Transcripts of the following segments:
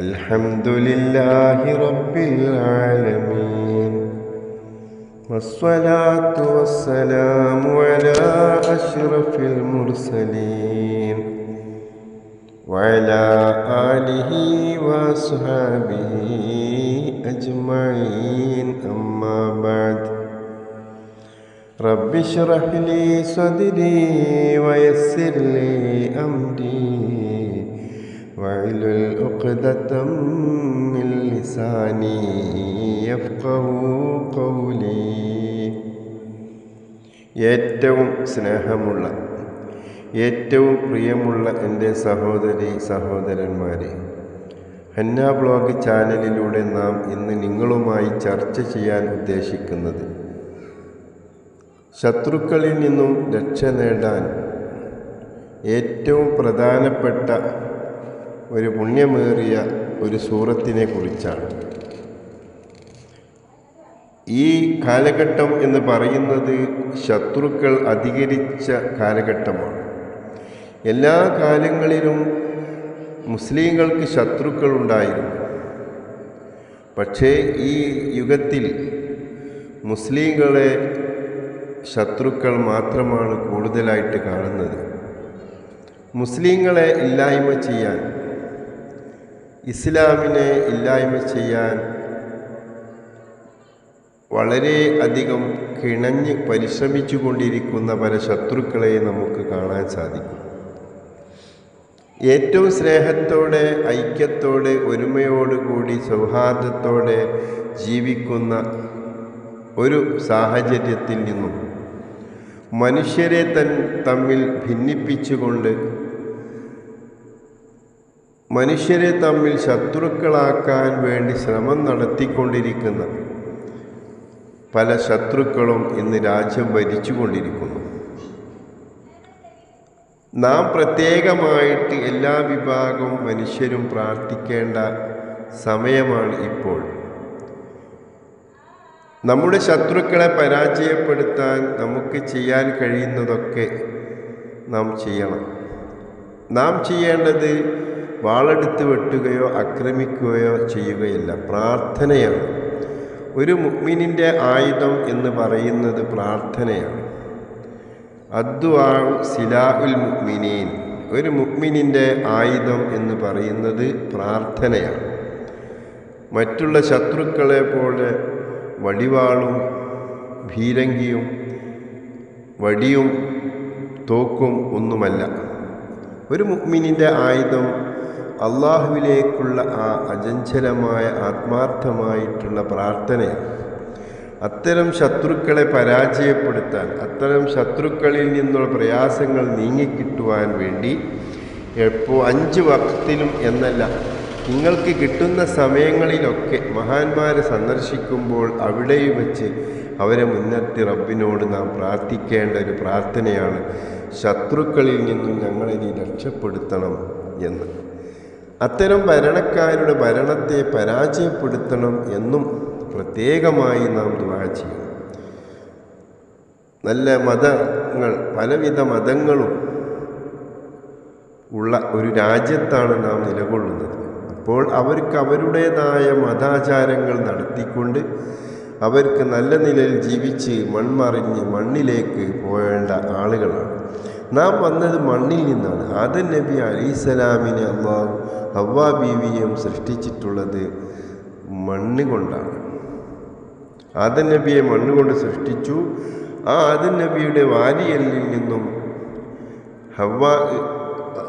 الحمد لله رب العالمين والصلاة والسلام على أشرف المرسلين وعلى آله وأصحابه أجمعين. أما بعد رب اشرح لي صدري ويسر لي أمري. واحلل عقدة من لساني يفقه قولي ഏറ്റവും സ്നേഹമുള്ള ഏറ്റവും പ്രിയമുള്ള എൻ്റെ സഹോദരി സഹോദരന്മാരെ ഹന്ന ബ്ലോഗ് ചാനലിലൂടെ നാം ഇന്ന് നിങ്ങളുമായി ചർച്ച ചെയ്യാൻ ഉദ്ദേശിക്കുന്നത് ശത്രുക്കളിൽ നിന്നും രക്ഷ നേടാൻ ഏറ്റവും പ്രധാനപ്പെട്ട ഒരു പുണ്യമേറിയ ഒരു സൂറത്തിനെ കുറിച്ചാണ് ഈ കാലഘട്ടം എന്ന് പറയുന്നത് ശത്രുക്കൾ അധികരിച്ച കാലഘട്ടമാണ്. എല്ലാ കാലങ്ങളിലും മുസ്ലിങ്ങൾക്ക് ശത്രുക്കൾ ഉണ്ടായിരുന്നു. പക്ഷേ ഈ യുഗത്തിൽ മുസ്ലിങ്ങളെ ശത്രുക്കൾ മാത്രമാണ് കൂടുതലായിട്ട് കാണുന്നത്. മുസ്ലിങ്ങളെ ഇല്ലായ്മ ചെയ്യാൻ ഇസ്ലാമിനെ ഇല്ലായ്മ ചെയ്യാൻ വളരെ അധികം കിണഞ്ഞ് പരിശ്രമിച്ചു കൊണ്ടിരിക്കുന്ന പല ശത്രുക്കളെ നമുക്ക് കാണാൻ സാധിക്കും. ഏറ്റവും സ്നേഹത്തോടെ ഐക്യത്തോടെ ഒരുമയോടുകൂടി സൗഹാർദ്ദത്തോടെ ജീവിക്കുന്ന ഒരു സാഹചര്യത്തിൽ നിന്നും മനുഷ്യരെ തൻ തമ്മിൽ ഭിന്നിപ്പിച്ചുകൊണ്ട് മനുഷ്യരെ തമ്മിൽ ശത്രുക്കളാക്കാൻ വേണ്ടി ശ്രമം നടത്തിക്കൊണ്ടിരിക്കുന്ന പല ശത്രുക്കളും ഇന്ന് രാജ്യം ഭരിച്ചുകൊണ്ടിരിക്കുന്നു. നാം പ്രത്യേകമായിട്ട് എല്ലാ വിഭാഗവും മനുഷ്യരും പ്രാർത്ഥിക്കേണ്ട സമയമാണ് ഇപ്പോൾ. നമ്മുടെ ശത്രുക്കളെ പരാജയപ്പെടുത്താൻ നമുക്ക് ചെയ്യാൻ കഴിയുന്നതൊക്കെ നാം ചെയ്യണം. നാം ചെയ്യേണ്ടത് വാളെടുത്ത് വെട്ടുകയോ ആക്രമിക്കുകയോ ചെയ്യുകയില്ല. പ്രാർത്ഥനയാണ്. ഒരു മുഗ്മിനിന്റെ ആയുധം എന്ന് പറയുന്നത് പ്രാർത്ഥനയാണ്. അദ്വാവ് സിലാ ഉൽ മുഗ്മിനീൻ. ഒരു മുഗ്മിനിന്റെ ആയുധം എന്ന് പറയുന്നത് പ്രാർത്ഥനയാണ്. മറ്റുള്ള ശത്രുക്കളെ പോലെ വടിവാളും ഭീരങ്കിയും വടിയും തോക്കും ഒന്നുമല്ല. ഒരു മുഗ്മിനിന്റെ ആയുധം അള്ളാഹുവിലേക്കുള്ള ആ അജഞ്ചലമായ ആത്മാർത്ഥമായിട്ടുള്ള പ്രാർത്ഥനയാണ് അത്തരം ശത്രുക്കളെ പരാജയപ്പെടുത്താൻ അത്തരം ശത്രുക്കളിൽ നിന്നുള്ള പ്രയാസങ്ങൾ നീങ്ങിക്കിട്ടുവാൻ വേണ്ടി എപ്പോൾ അഞ്ച് വക്തിലും എന്നല്ല നിങ്ങൾക്ക് കിട്ടുന്ന സമയങ്ങളിലൊക്കെ മഹാന്മാരെ സന്ദർശിക്കുമ്പോൾ അവിടെ വച്ച് അവരെ മുൻനിർത്തി റബ്ബിനോട് നാം പ്രാർത്ഥിക്കേണ്ട ഒരു പ്രാർത്ഥനയാണ് ശത്രുക്കളിൽ നിന്നും ഞങ്ങളെ നീ രക്ഷപ്പെടുത്തണം എന്ന്. അത്തരം ഭരണക്കാരുടെ ഭരണത്തെ പരാജയപ്പെടുത്തണം എന്നും പ്രത്യേകമായി നാം ദുവാ ചെയ്യണം. നല്ല മതങ്ങൾ പലവിധ മതങ്ങളും ഉള്ള ഒരു രാജ്യത്താണ് നാം നിലകൊള്ളുന്നത്. അപ്പോൾ അവർക്ക് അവരുടേതായ മതാചാരങ്ങൾ നടത്തിക്കൊണ്ട് അവർക്ക് നല്ല നിലയിൽ ജീവിച്ച് മൺമറിഞ്ഞ് മണ്ണിലേക്ക് പോകേണ്ട ആളുകളാണ്. നാം വന്നത് മണ്ണിൽ നിന്നാണ്. ആദൻ നബി അലിസ്സലാമിനെ അള്ളാഹു ഹവ്വാ ബീവിയും സൃഷ്ടിച്ചിട്ടുള്ളത് മണ്ണ് കൊണ്ടാണ്. ആദൻ നബിയെ മണ്ണ് കൊണ്ട് സൃഷ്ടിച്ചു. ആ ആദൻ നബിയുടെ വാരിയല്ലിൽ നിന്നും ഹവ്വ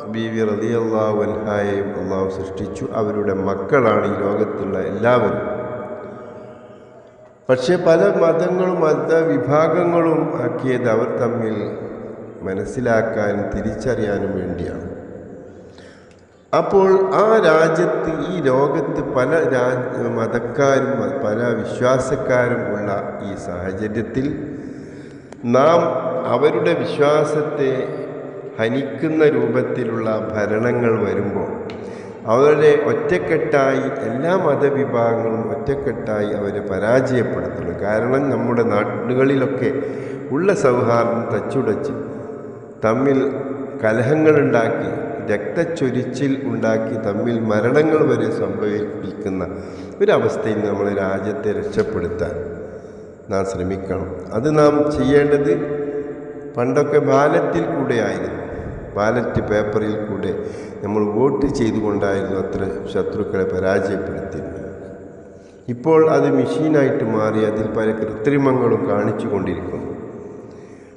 ബീവി അള്ളാഹു അൻഹായെയും അള്ളാഹു സൃഷ്ടിച്ചു. അവരുടെ മക്കളാണ് ഈ ലോകത്തുള്ള എല്ലാവരും. പക്ഷേ പല മതങ്ങളും മതവിഭാഗങ്ങളും ആക്കിയത് അവർ തമ്മിൽ മനസ്സിലാക്കാനും തിരിച്ചറിയാനും വേണ്ടിയാണ്. അപ്പോൾ ആ രാജ്യത്ത് ഈ ലോകത്ത് പല മതക്കാരും പല വിശ്വാസക്കാരും ഉള്ള ഈ സാഹചര്യത്തിൽ നാം അവരുടെ വിശ്വാസത്തെ ഹനിക്കുന്ന രൂപത്തിലുള്ള ഭരണങ്ങൾ വരുമ്പോൾ അവരുടെ ഒറ്റക്കെട്ടായി എല്ലാ മതവിഭാഗങ്ങളും ഒറ്റക്കെട്ടായി അവരെ പരാജയപ്പെടുത്തുന്നു. കാരണം നമ്മുടെ നാടുകളിലൊക്കെ ഉള്ള സൗഹാർദ്ദം തച്ചുടച്ച് തമ്മിൽ കലഹങ്ങളുണ്ടാക്കി രക്തച്ചൊരിച്ചിൽ ഉണ്ടാക്കി തമ്മിൽ മരണങ്ങൾ വരെ സംഭവിപ്പിക്കുന്ന ഒരവസ്ഥയിൽ നമ്മൾ രാജ്യത്തെ രക്ഷപ്പെടുത്താൻ നാം ശ്രമിക്കണം. അത് നാം ചെയ്യേണ്ടത് പണ്ടൊക്കെ ബാലറ്റിൽ കൂടെ ആയിരുന്നു ബാലറ്റ് പേപ്പറിൽ കൂടെ നമ്മൾ വോട്ട് ചെയ്തുകൊണ്ടായിരുന്നു അത്ര ശത്രുക്കളെ പരാജയപ്പെടുത്തിയിരുന്നത് ഇപ്പോൾ അത് മെഷീനായിട്ട് മാറി അതിൽ പല കൃത്രിമങ്ങളും കാണിച്ചു കൊണ്ടിരിക്കുന്നു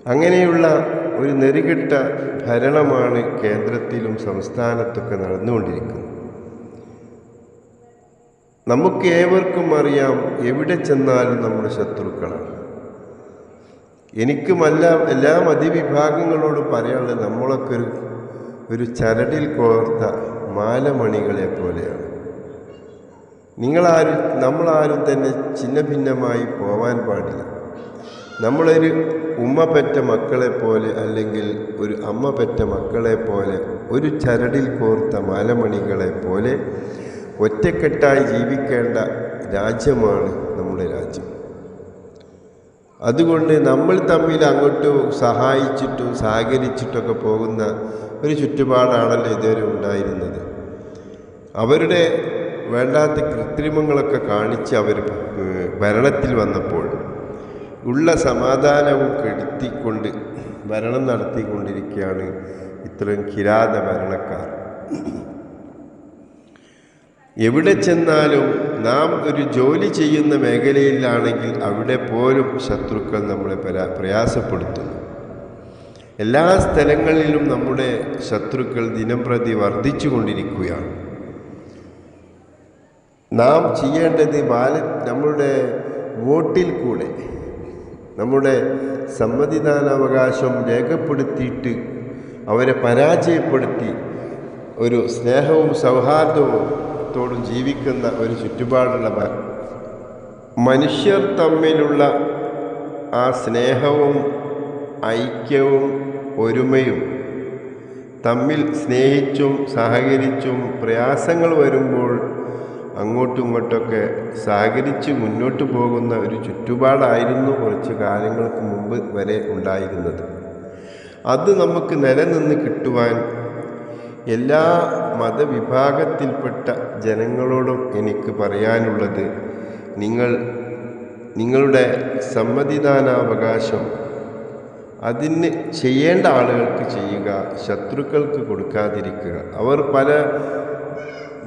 അങ്ങനെയുള്ള ഒരു നെറുകെട്ട ഭരണമാണ് കേന്ദ്രത്തിലും സംസ്ഥാനത്തൊക്കെ നടന്നുകൊണ്ടിരിക്കുന്നത്. നമുക്ക് ഏവർക്കും അറിയാം എവിടെ ചെന്നാലും നമ്മുടെ ശത്രുക്കളാണ്. എനിക്കും എല്ലാ മതിവിഭാഗങ്ങളോടും പറയാനുള്ളത് നമ്മളൊക്കെ ഒരു ഒരു ചരടിൽ കോർത്ത മാലമണികളെ പോലെയാണ്. നിങ്ങളാരും നമ്മളാരും തന്നെ ചിന്ന ഭിന്നമായി പോവാൻ പാടില്ല. നമ്മളൊരു ഉമ്മ പെറ്റ മക്കളെ പോലെ അല്ലെങ്കിൽ ഒരു അമ്മ പെറ്റ മക്കളെ പോലെ ഒരു ചരടിൽ കോർത്ത മാലമണികളെ പോലെ ഒറ്റക്കെട്ടായി ജീവിക്കേണ്ട രാജ്യമാണ് നമ്മുടെ രാജ്യം. അതുകൊണ്ട് നമ്മൾ തമ്മിൽ അങ്ങോട്ട് സഹായിച്ചിട്ടും സഹകരിച്ചിട്ടൊക്കെ പോകുന്ന ഒരു ചുറ്റുപാടാണല്ലോ ഇതുവരെ ഉണ്ടായിരുന്നത്. അവരുടെ വേണ്ടാത്ത കൃത്രിമങ്ങളൊക്കെ കാണിച്ച് അവർ ഭരണത്തിൽ വന്നപ്പോൾ ഉള്ള സമാധാനവും കെടുത്തിക്കൊണ്ട് ഭരണം നടത്തിക്കൊണ്ടിരിക്കുകയാണ് ഇത്രയും കിരാത ഭരണക്കാർ. എവിടെ ചെന്നാലും നാം ഒരു ജോലി ചെയ്യുന്ന മേഖലയിലാണെങ്കിൽ അവിടെ പോലും ശത്രുക്കൾ നമ്മളെ പരാ പ്രയാസപ്പെടുത്തുന്നു. എല്ലാ സ്ഥലങ്ങളിലും നമ്മുടെ ശത്രുക്കൾ ദിനം പ്രതി വർദ്ധിച്ചു കൊണ്ടിരിക്കുകയാണ് നാം ചെയ്യേണ്ടത് ബാല നമ്മുടെ വോട്ടിൽ കൂടെ നമ്മുടെ സമ്മതിദാനാവകാശം രേഖപ്പെടുത്തിയിട്ട് അവരെ പരാജയപ്പെടുത്തി ഒരു സ്നേഹവും സൗഹാർദ്ദവും ത്തോടും ജീവിക്കുന്ന ഒരു ചുറ്റുപാടുള്ള മനുഷ്യർ തമ്മിലുള്ള ആ സ്നേഹവും ഐക്യവും ഒരുമയും തമ്മിൽ സ്നേഹിച്ചും സഹകരിച്ചും പ്രയാസങ്ങൾ വരുമ്പോൾ അങ്ങോട്ടും ഇങ്ങോട്ടൊക്കെ സഹകരിച്ച് മുന്നോട്ട് പോകുന്ന ഒരു ചുറ്റുപാടായിരുന്നു കുറച്ച് കാലങ്ങൾക്ക് മുമ്പ് വരെ ഉണ്ടായിരുന്നത്. അത് നമുക്ക് നിലനിന്ന് കിട്ടുവാൻ എല്ലാ മതവിഭാഗത്തിൽപ്പെട്ട ജനങ്ങളോടും എനിക്ക് പറയാനുള്ളത് നിങ്ങൾ നിങ്ങളുടെ സമ്മതിദാനാവകാശം അതിന് ചെയ്യേണ്ട ആളുകൾക്ക് ചെയ്യുക ശത്രുക്കൾക്ക് കൊടുക്കാതിരിക്കുക. അവർ പല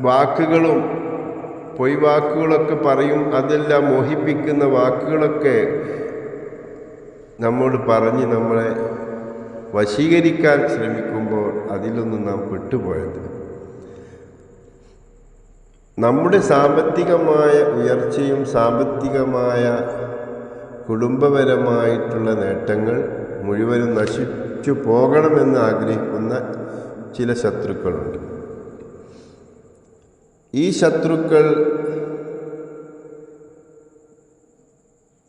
വാക്കുകളും പൊയ് വാക്കുകളൊക്കെ പറയും അതെല്ലാം മോഹിപ്പിക്കുന്ന വാക്കുകളൊക്കെ നമ്മോട് പറഞ്ഞ് നമ്മളെ വശീകരിക്കാൻ ശ്രമിക്കുമ്പോൾ അതിലൊന്നും നാം പെട്ടുപോയത് നമ്മുടെ സാമ്പത്തികമായ ഉയർച്ചയും സാമ്പത്തികമായ കുടുംബപരമായിട്ടുള്ള നേട്ടങ്ങൾ മുഴുവനും നശിച്ചു പോകണമെന്ന് ആഗ്രഹിക്കുന്ന ചില ശത്രുക്കളുണ്ട്. ഈ ശത്രുക്കൾ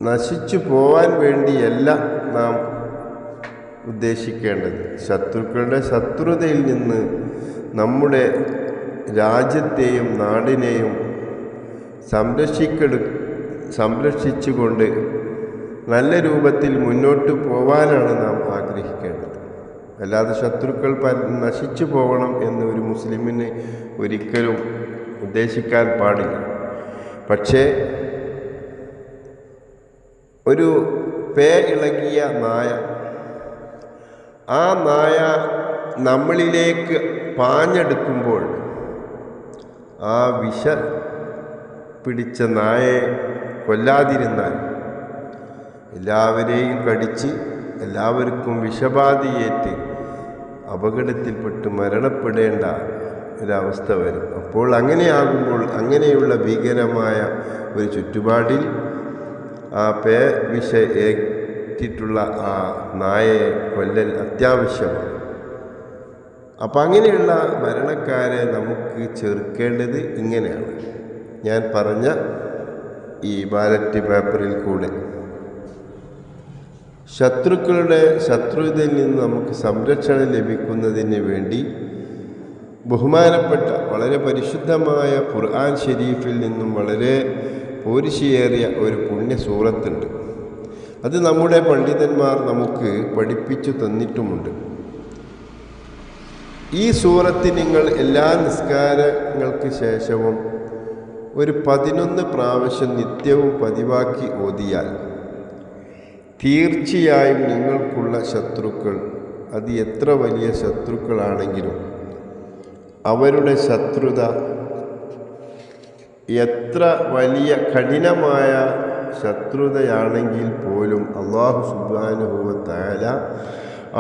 നശിച്ചു പോവാൻ വേണ്ടിയല്ല നാം ഉദ്ദേശിക്കേണ്ടത്. ശത്രുക്കളുടെ ശത്രുതയിൽ നിന്ന് നമ്മുടെ രാജ്യത്തെയും നാടിനെയും സംരക്ഷിക്കെടു സംരക്ഷിച്ചുകൊണ്ട് നല്ല രൂപത്തിൽ മുന്നോട്ട് പോവാനാണ് നാം ആഗ്രഹിക്കേണ്ടത്. അല്ലാതെ ശത്രുക്കൾ നശിച്ചു പോകണം എന്ന് ഒരു മുസ്ലിമിന് ഒരിക്കലും ഉദ്ദേശിക്കാൻ പാടില്ല. പക്ഷേ ഒരു പേ ഇളകിയ നായ ആ നായ നമ്മളിലേക്ക് പാഞ്ഞെടുക്കുമ്പോൾ ആ വിഷ പിടിച്ച നായയെ കൊല്ലാതിരുന്നാൽ എല്ലാവരെയും കടിച്ച് എല്ലാവർക്കും വിഷബാധയേറ്റ് അപകടത്തിൽപ്പെട്ട് മരണപ്പെടേണ്ട ഒരവസ്ഥ വരും. അപ്പോൾ അങ്ങനെയാകുമ്പോൾ അങ്ങനെയുള്ള ഭീകരമായ ഒരു ചുറ്റുപാടിൽ ആ പേ വിഷ ഏറ്റിട്ടുള്ള ആ നായയെ കൊല്ലൽ അത്യാവശ്യമാണ്. അപ്പം അങ്ങനെയുള്ള മരണക്കാരെ നമുക്ക് ചെറുക്കേണ്ടത് ഇങ്ങനെയാണ്. ഞാൻ പറഞ്ഞ ഈ ബാലറ്റ് പേപ്പറിൽ കൂടെ. ശത്രുക്കളുടെ ശത്രുതയിൽ നിന്ന് നമുക്ക് സംരക്ഷണം ലഭിക്കുന്നതിന് വേണ്ടി ബഹുമാനപ്പെട്ട വളരെ പരിശുദ്ധമായ ഖുർആൻ ഷെരീഫിൽ നിന്നും വളരെ പോരിശിയേറിയ ഒരു പുണ്യ സൂറത്തുണ്ട്. അത് നമ്മുടെ പണ്ഡിതന്മാർ നമുക്ക് പഠിപ്പിച്ചു തന്നിട്ടുമുണ്ട്. ഈ സൂറത്ത് നിങ്ങൾ എല്ലാ നിസ്കാരങ്ങൾക്ക് ശേഷവും ഒരു പതിനൊന്ന് പ്രാവശ്യം നിത്യവും പതിവാക്കി ഓതിയാൽ തീർച്ചയായും നിങ്ങൾക്കുള്ള ശത്രുക്കൾ അത് എത്ര വലിയ ശത്രുക്കളാണെങ്കിലും അവരുടെ ശത്രുത. എത്ര വലിയ കഠിനമായ ശത്രുതയാണെങ്കിൽ പോലും അള്ളാഹു സുബാനുഭവത്തായ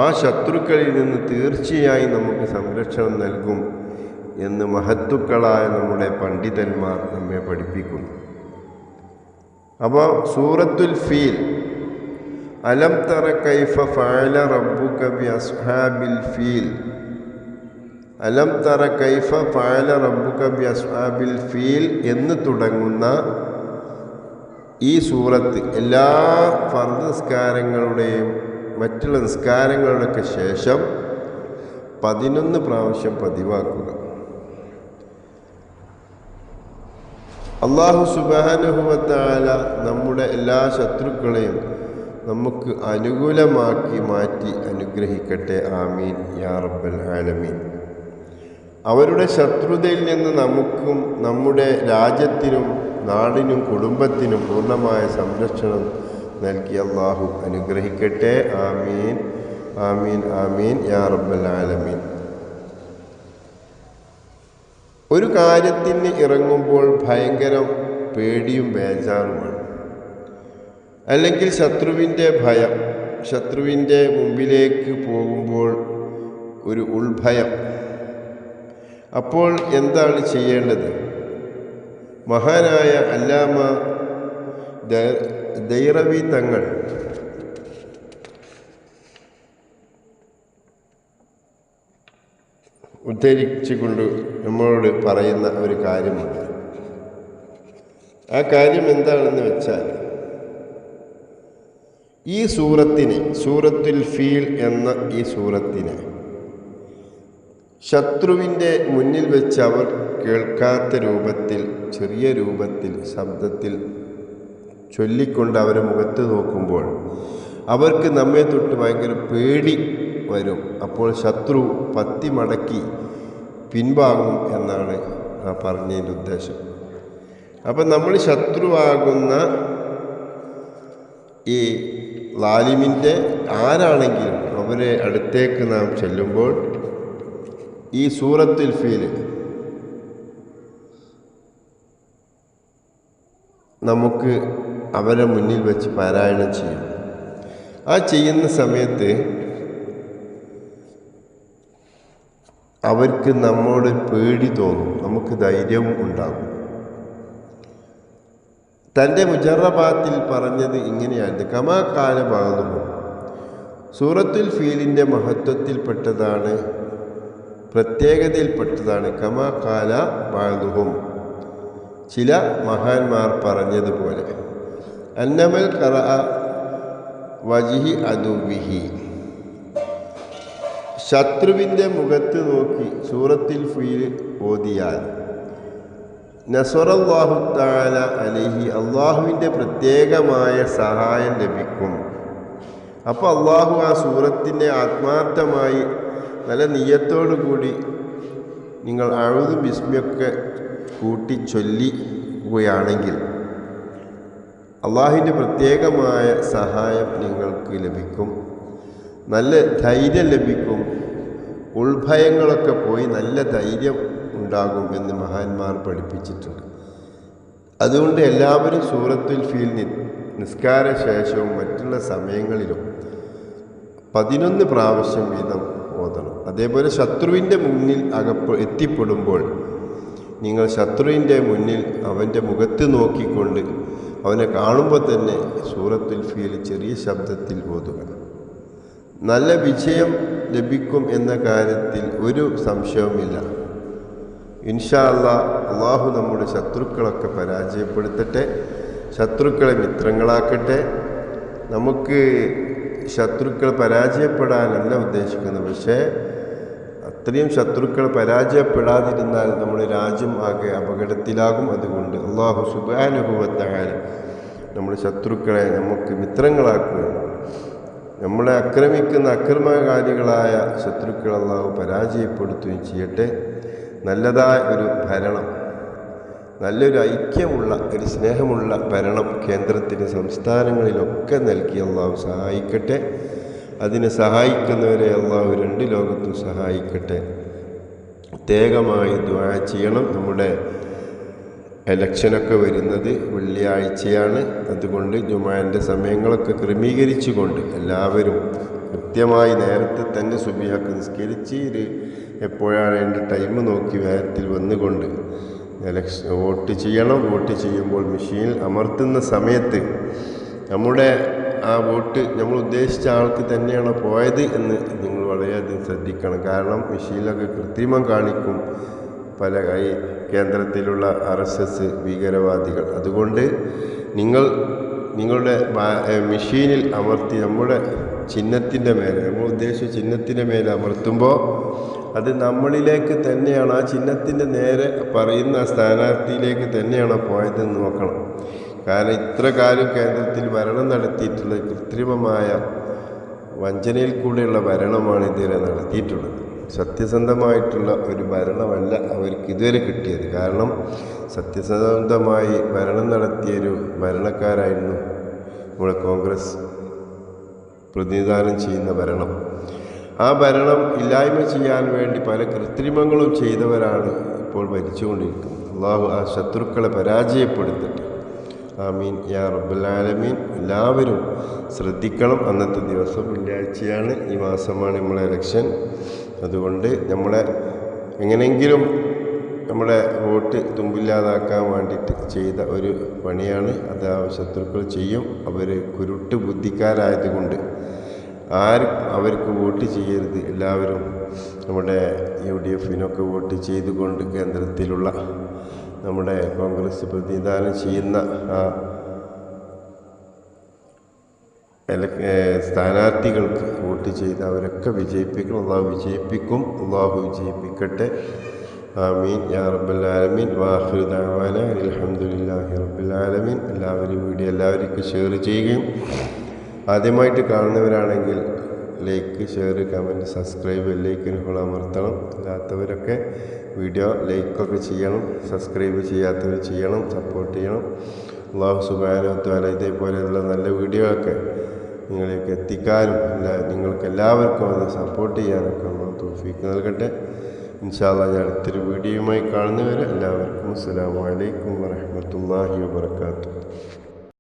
ആ ശത്രുക്കളിൽ നിന്ന് തീർച്ചയായും നമുക്ക് സംരക്ഷണം നൽകും എന്ന് മഹത്തുക്കളായ നമ്മുടെ പണ്ഡിതന്മാർ നമ്മെ പഠിപ്പിക്കുന്നു. അപ്പോൾ സൂറത്തുൽ ഫീൽ അലം തറ കൈഫ ഫഅല റബ്ബുക ബി അസ്ഹാബിൽ ഫീൽ? അലം തറ കൈഫ ഫഅല റബ്ബുക ബി ഫീൽ എന്ന് തുടങ്ങുന്ന ഈ സൂറത്ത് എല്ലാ ഫർദ് നിസ്കാരങ്ങളുടെയും മറ്റുള്ള നിസ്കാരങ്ങളുടെയൊക്കെ ശേഷം പതിനൊന്ന് പ്രാവശ്യം പതിവാക്കുക. അള്ളാഹു സുബാനുഭവത്താല നമ്മുടെ എല്ലാ ശത്രുക്കളെയും നമുക്ക് അനുകൂലമാക്കി മാറ്റി അനുഗ്രഹിക്കട്ടെ. ആമീൻ. യാ റബ്ബൽ ആലമീൻ. അവരുടെ ശത്രുതയിൽ നിന്ന് നമുക്കും നമ്മുടെ രാജ്യത്തിനും നാടിനും കുടുംബത്തിനും പൂർണമായ സംരക്ഷണം നൽകി അള്ളാഹു അനുഗ്രഹിക്കട്ടെ. ആമീൻ. ആമീൻ. ആമീൻ. യാ റബ്ബൽ ആലമീൻ. ഒരു കാര്യത്തിന് ഇറങ്ങുമ്പോൾ ഭയങ്കര പേടിയും ബേജാറുമാണ്. അല്ലെങ്കിൽ ശത്രുവിന്റെ ഭയം ശത്രുവിന്റെ മുമ്പിലേക്ക് പോകുമ്പോൾ ഒരു ഉൾഭയം. അപ്പോൾ എന്താണ് ചെയ്യേണ്ടത്? മഹാനായ അല്ലാമ ദൈറവി തങ്ങൾ ഉദ്ധരിച്ചുകൊണ്ട് നമ്മളോട് പറയുന്ന ഒരു കാര്യമുണ്ട്. ആ കാര്യം എന്താണെന്ന് വെച്ചാൽ ഈ സൂറത്തിനെ സൂറത്തുൽ ഫീൽ എന്ന ഈ സൂറത്തിനെ ശത്രുവിന്റെ മുന്നിൽ വെച്ച് അവർ കേൾക്കാത്ത രൂപത്തിൽ ചെറിയ രൂപത്തിൽ ശബ്ദത്തിൽ ചൊല്ലിക്കൊണ്ട് അവരെ മുഖത്ത് നോക്കുമ്പോൾ അവർക്ക് നമ്മെ തൊട്ട് ഭയങ്കര പേടി വരും. അപ്പോൾ ശത്രു പത്തി മടക്കി പിൻവാങ്ങും എന്നാണ് ആ പറഞ്ഞതിന്റെ ഉദ്ദേശം. അപ്പം നമ്മൾ ശത്രുവാകുന്ന ഈ ലാലിമിന്റെ ആരാണെങ്കിലും അവരെ അടുത്തേക്ക് നാം ചെല്ലുമ്പോൾ ഈ സൂറത്തിൽ ഫീൽ. നമുക്ക് അവരെ മുന്നിൽ വെച്ച് പാരായണം ചെയ്യും. ആ ചെയ്യുന്ന സമയത്ത് അവർക്ക് നമ്മോട് പേടി തോന്നും. നമുക്ക് ധൈര്യവും ഉണ്ടാകും. തന്റെ മുജറബാത്തിൽ പറഞ്ഞത് ഇങ്ങനെയാണ് കമാ ഭാഗവും സൂറത്തുൽ ഫീലിന്റെ മഹത്വത്തിൽപ്പെട്ടതാണ് പ്രത്യേകതയിൽപ്പെട്ടതാണ്. കമാ കാല ബാധുവും ചില മഹാന്മാർ പറഞ്ഞതുപോലെ അന്നമൽ കറ വജിഹി അതുവിഹി ശത്രുവിന്റെ മുഖത്ത് നോക്കി സൂറത്തിൽ ഫീൽ ഓതിയാൽ നസറല്ലാഹു താല അലഹി അള്ളാഹുവിന്റെ പ്രത്യേകമായ സഹായം ലഭിക്കും. അപ്പോൾ അള്ളാഹു ആ സൂറത്തിന്റെ ആത്മാർത്ഥമായി നല്ല നീയത്തോടു കൂടി നിങ്ങൾ അഴുതു ബിസ്മിയൊക്കെ കൂട്ടി ചൊല്ലിക്കുകയാണെങ്കിൽ അള്ളാഹിന്റെ പ്രത്യേകമായ സഹായം നിങ്ങൾക്ക് ലഭിക്കും. നല്ല ധൈര്യം ലഭിക്കും. ഉൾഭയങ്ങളൊക്കെ പോയി നല്ല ധൈര്യം ഉണ്ടാകും എന്ന് മഹാന്മാർ പഠിപ്പിച്ചിട്ടുണ്ട്. അതുകൊണ്ട് എല്ലാവരും സൂറത്തുൽ ഫീൽ നിസ്കാര ശേഷവും മറ്റുള്ള സമയങ്ങളിലും പതിനൊന്ന് പ്രാവശ്യം വീതം ഓതണം അതേപോലെ ശത്രുവിന്റെ മുന്നിൽ അകപ്പ് എത്തിപ്പെടുമ്പോൾ നിങ്ങൾ ശത്രുവിന്റെ മുന്നിൽ അവന്റെ മുഖത്ത് നോക്കിക്കൊണ്ട് അവനെ കാണുമ്പോൾ തന്നെ സൂറത്തുൽ ഫീൽ ചെറിയ ശബ്ദത്തിൽ ഓതുക. നല്ല വിജയം ലഭിക്കും എന്ന കാര്യത്തിൽ ഒരു സംശയവുമില്ല. ഇൻഷാ അല്ലാ അള്ളാഹു നമ്മുടെ ശത്രുക്കളൊക്കെ പരാജയപ്പെടുത്തട്ടെ ശത്രുക്കളെ മിത്രങ്ങളാക്കട്ടെ. നമുക്ക് ശത്രുക്കൾ പരാജയപ്പെടാനല്ല ഉദ്ദേശിക്കുന്നത്. പക്ഷേ അത്രയും ശത്രുക്കൾ പരാജയപ്പെടാതിരുന്നാൽ നമ്മുടെ രാജ്യം ആകെ അപകടത്തിലാകും അതുകൊണ്ട് അള്ളാഹു സുബാനുഭവത്തായാൽ നമ്മുടെ ശത്രുക്കളെ നമുക്ക് മിത്രങ്ങളാക്കുക. നമ്മളെ ആക്രമിക്കുന്ന അക്രമകാരികളായ ശത്രുക്കൾ അള്ളാഹു പരാജയപ്പെടുത്തുകയും ചെയ്യട്ടെ. നല്ലതായ ഒരു ഭരണം നല്ലൊരു ഐക്യമുള്ള ഒരു സ്നേഹമുള്ള ഭരണം കേന്ദ്രത്തിന് സംസ്ഥാനങ്ങളിലൊക്കെ നൽകി അള്ളാഹു സഹായിക്കട്ടെ. അതിനെ സഹായിക്കുന്നവരെ അള്ളാഹു രണ്ട് ലോകത്തും സഹായിക്കട്ടെ. പ്രത്യേകമായി ദ്വാ ചെയ്യണം. നമ്മുടെ എലക്ഷനൊക്കെ വരുന്നത് വെള്ളിയാഴ്ചയാണ്. അതുകൊണ്ട് ജുമാന്റെ സമയങ്ങളൊക്കെ ക്രമീകരിച്ചുകൊണ്ട് എല്ലാവരും കൃത്യമായി നേരത്തെ തന്നെ സുബിയാക്ക് നിസ്കരിച്ച് എപ്പോഴാണ് എന്റെ ടൈം നോക്കി വേഗത്തിൽ വന്നുകൊണ്ട് എലക്ഷൻ വോട്ട് ചെയ്യണം. വോട്ട് ചെയ്യുമ്പോൾ മെഷീനിൽ അമർത്തുന്ന സമയത്ത് നമ്മുടെ ആ വോട്ട് നമ്മൾ ഉദ്ദേശിച്ച ആൾക്ക് തന്നെയാണ് പോയത് എന്ന് നിങ്ങൾ വളരെയധികം ശ്രദ്ധിക്കണം. കാരണം മെഷീനിലൊക്കെ കൃത്രിമം കാണിക്കും പല ഈ കേന്ദ്രത്തിലുള്ള ആർ എസ് എസ് ഭീകരവാദികൾ. അതുകൊണ്ട് നിങ്ങൾ നിങ്ങളുടെ മെഷീനിൽ അമർത്തി നമ്മുടെ ചിഹ്നത്തിന്റെ മേലെ നമ്മൾ ഉദ്ദേശിച്ച ചിഹ്നത്തിന്റെ മേലെ അമർത്തുമ്പോൾ അത് നമ്മളിലേക്ക് തന്നെയാണ് ആ ചിഹ്നത്തിന്റെ നേരെ പറയുന്ന സ്ഥാനാർത്ഥിയിലേക്ക് തന്നെയാണ് പോയതെന്ന് നോക്കണം. കാരണം ഇത്ര കാലം കേന്ദ്രത്തിൽ ഭരണം നടത്തിയിട്ടുള്ള കൃത്രിമമായ വഞ്ചനയിൽ കൂടെയുള്ള ഭരണമാണ് ഇതുവരെ നടത്തിയിട്ടുള്ളത്. സത്യസന്ധമായിട്ടുള്ള ഒരു ഭരണമല്ല അവർക്ക് ഇതുവരെ കിട്ടിയത്. കാരണം സത്യസന്ധമായി ഭരണം നടത്തിയൊരു ഭരണക്കാരായിരുന്നു നമ്മുടെ കോൺഗ്രസ് പ്രതിനിധാനം ചെയ്യുന്ന ഭരണം. ആ ഭരണം ഇല്ലായ്മ ചെയ്യാൻ വേണ്ടി പല കൃത്രിമങ്ങളും ചെയ്തവരാണ് ഇപ്പോൾ ഭരിച്ചുകൊണ്ടിരിക്കുന്നത്. അള്ളാഹു ആ ശത്രുക്കളെ പരാജയപ്പെടുത്തട്ടെ. ആമീൻ. യാ റബ്ബുലാലമീൻ എല്ലാവരും ശ്രദ്ധിക്കണം. അന്നത്തെ ദിവസം വെള്ളിയാഴ്ചയാണ്. ഈ മാസമാണ് നമ്മളെ ഇലക്ഷൻ അതുകൊണ്ട് നമ്മളെ എങ്ങനെയെങ്കിലും നമ്മുടെ വോട്ട് തുമ്പില്ലാതാക്കാൻ വേണ്ടിയിട്ട് ചെയ്ത ഒരു പണിയാണ്. അത് ആ ശത്രുക്കൾ ചെയ്യും. അവർ കുരുട്ട് ബുദ്ധിക്കാരായതുകൊണ്ട് ആരും അവർക്ക് വോട്ട് ചെയ്യരുത്. എല്ലാവരും നമ്മുടെ യു ഡി എഫിനൊക്കെ വോട്ട് ചെയ്തുകൊണ്ട് കേന്ദ്രത്തിലുള്ള നമ്മുടെ കോൺഗ്രസ് പ്രതിനിധാനം ചെയ്യുന്ന ആ സ്ഥാനാർത്ഥികൾക്ക് വോട്ട് ചെയ്ത് അവരൊക്കെ വിജയിപ്പിക്കണം. അള്ളാഹു വിജയിപ്പിക്കും. അള്ളാഹു വിജയിപ്പിക്കട്ടെ. ആമീൻ. യാ റബ്ബൽ ആലമീൻ. വാഹിർ അലഹമുല്ലാഹി ആലമീൻ. എല്ലാവരും വീഡിയോ എല്ലാവർക്കും ഷെയർ ചെയ്യുകയും ആദ്യമായിട്ട് കാണുന്നവരാണെങ്കിൽ ലൈക്ക് ഷെയർ കമന്റ് സബ്സ്ക്രൈബ് ലൈക്കിനുകൾ അമർത്തണം. അല്ലാത്തവരൊക്കെ വീഡിയോ ലൈക്കൊക്കെ ചെയ്യണം സബ്സ്ക്രൈബ് ചെയ്യാത്തവർ ചെയ്യണം സപ്പോർട്ട് ചെയ്യണം. അള്ളാഹു സുബാനുത്താല ഇതേപോലെയുള്ള നല്ല വീഡിയോ ഒക്കെ നിങ്ങളിലേക്ക് എത്തിക്കാനും എല്ലാ നിങ്ങൾക്ക് എല്ലാവർക്കും അത് സപ്പോർട്ട് ചെയ്യാനൊക്കെ നമ്മൾ തോഫീക്ക് നൽകട്ടെ. ഇൻഷാല്ല ഞാൻ അടുത്തൊരു വീഡിയോയുമായി കാണുന്നവരെ എല്ലാവർക്കും അസ്സാം വലൈക്കും വറഹ്മത്തുള്ളാഹി വബർക്കാത്തു